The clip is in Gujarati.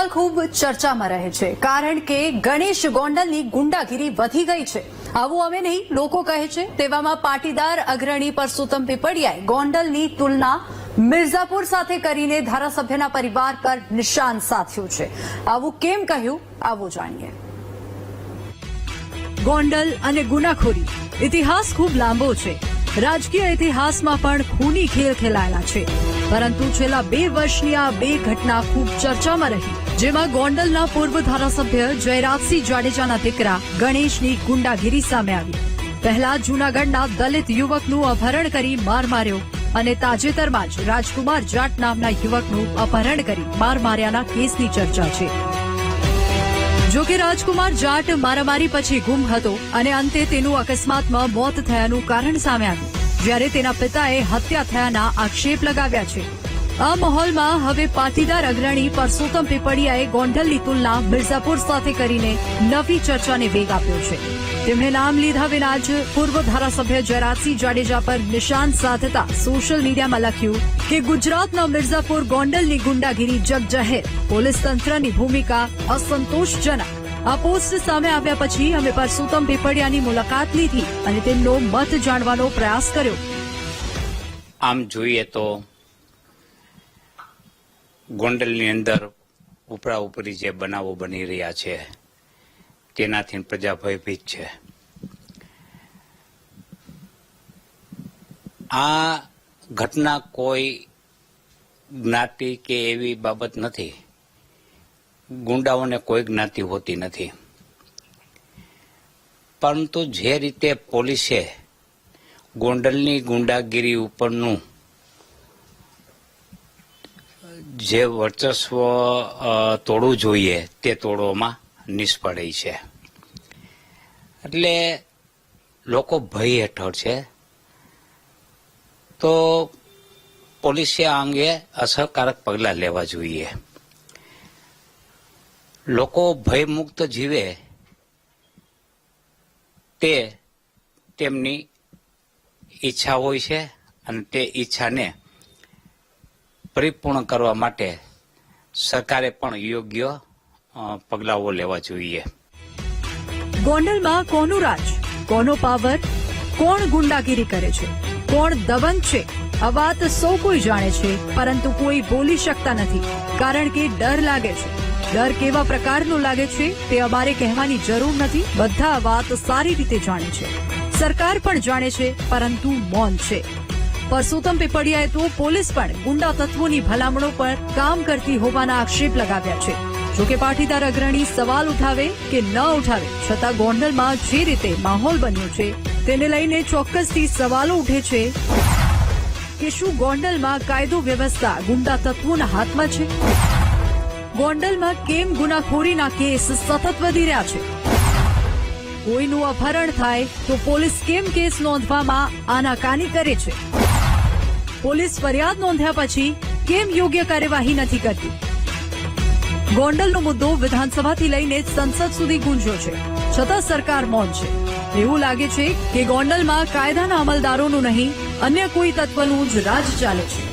ગોંડલ ખૂબ ચર્ચામાં રહે છે, કારણ કે ગણેશ ગોંડલની ગુંડાગીરી વધી ગઈ છે. આવું અમે નહીં, લોકો કહે છે, તેવામાં પાટીદાર અગ્રણી પરસોત્તમ પીપળિયાએ ગોંડલની તુલના મિર્ઝાપુર સાથે કરીને ધારાસભ્યના પરિવાર પર નિશાન સાધ્યું છે. આવું કેમ કહ્યું? આવું જાણીએ. ગોંડલ અને ગુનાખોરી. ઇતિહાસ ખૂબ લાંબો છે. રાજકીય ઇતિહાસમાં પણ ખૂની ખેલ ખેલાયેલા છે. પરંતુ છેલ્લા બે વર્ષની આ બે ઘટના ખૂબ ચર્ચામાં રહી. જેમાં ગોંડલના પૂર્વ ધારાસભ્ય જયરાજસિંહ જાડેજાના દીકરા ગણેશની ગુંડાગીરી સામે આવી. પહેલા જૂનાગઢના દલિત યુવકનું અપહરણ કરી માર માર્યો અને તાજેતરમાં જ રાજકુમાર જાટ નામના યુવકનું અપહરણ કરી માર માર્યાના કેસની ચર્ચા છે. જો કે રાજકુમાર જાટ મારામારી પછી ગુમ હતો અને અંતે તેનું અકસ્માતમાં મોત થયાનું કારણ સામે આવ્યું. જ્યારે તેના પિતાએ હત્યા થયાના આક્ષેપ લગાવ્યા છે. આ માહોલમાં હવે પાટીદાર અગ્રણી પરસોત્તમ પીપળિયાએ ગોંડલની તુલના મિર્ઝાપુર સાથે કરીને નવી ચર્ચાને વેગ આપ્યો છે. તેમણે નામ લીધા વિના જ પૂર્વ ધારાસભ્ય જયરાજસિંહ જાડેજા પર નિશાન સાધતા સોશિયલ મીડિયામાં લખ્યું કે ગુજરાતના મિર્ઝાપુર ગોંડલની ગુંડાગીરી જગજાહેર. પોલીસ તંત્રની ભૂમિકા અસંતોષજનક. આ પોસ્ટ સામે આવ્યા પછી અમે પરસોત્તમ પીપળિયાની મુલાકાત લીધી અને તેમનો મત જાણવાનો પ્રયાસ કર્યો. આમ જોઈએ તો ગોંડલની અંદર ઉપરા ઉપરી જે બનાવો બની રહ્યા છે, તેનાથી પ્રજા ભયભીત છે. આ ઘટના કોઈ જ્ઞાતિ કે એવી બાબત નથી. ગુંડાઓને કોઈ જ્ઞાતિ હોતી નથી. પરંતુ જે રીતે પોલીસે ગોંડલની ગુંડાગીરી ઉપરનું જે વર્ચસ્વ તોડવું જોઈએ તે તોડવામાં નિષ્ફળ છે. એટલે લોકો ભય હેઠળ છે. તો પોલીસે આ અંગે અસરકારક પગલાં લેવા જોઈએ. લોકો ભયમુક્ત જીવે તે તેમની ઈચ્છા હોય છે અને તે ઈચ્છાને પરિપૂર્ણ કરવા માટે સરકારે પણ યોગ્ય પગલાઓ લેવા જોઈએ. ગોંડલમાં કોનું રાજ? કોનો પાવર? કોણ ગુંડાગીરી કરે છે? કોણ દબંગ છે? આ વાત સૌ કોઈ જાણે છે, પરંતુ કોઈ બોલી શકતા નથી, કારણ કે ડર લાગે છે. ડર કેવા પ્રકારનો લાગે છે, તે અમારે કહેવાની જરૂર નથી, બધા વાત સારી રીતે જાણે છે. સરકાર પણ જાણે છે, પરંતુ મૌન છે. પરસોત્તમ પીપળિયાએ તો પોલીસ પણ ગુંડા તત્વોની ભલામણો પર કામ કરતી હોવાના આક્ષેપ લગાવ્યા છે. જોકે પાટીદાર અગ્રણી સવાલ ઉઠાવે કે ન ઉઠાવે, છતાં ગોંડલમાં જે રીતે માહોલ બન્યો છે, તેને લઈને ચોક્કસથી સવાલો ઉઠે છે કે શું ગોંડલમાં કાયદો વ્યવસ્થા ગુંડા તત્વોના હાથમાં છે? ગોંડલમાં કેમ ગુનાખોરીના કેસ સતત વધી રહ્યા છે? કોઈનું અપહરણ થાય તો પોલીસ કેમ કેસ નોંધવામાં આનાકાની કરે છે? પોલીસ ફરિયાદ નોંધ્યા પછી કેમ યોગ્ય કાર્યવાહી નથી કરતી? ગોંડલનો મુદ્દો વિધાનસભાથી લઈને સંસદ સુધી ગુંજ્યો છે. છતાં સરકાર મૌન છે. એવું લાગે છે કે ગોંડલમાં કાયદાના અમલદારોનું નહીં, અન્ય કોઈ તત્વનું જ રાજ ચાલે છે.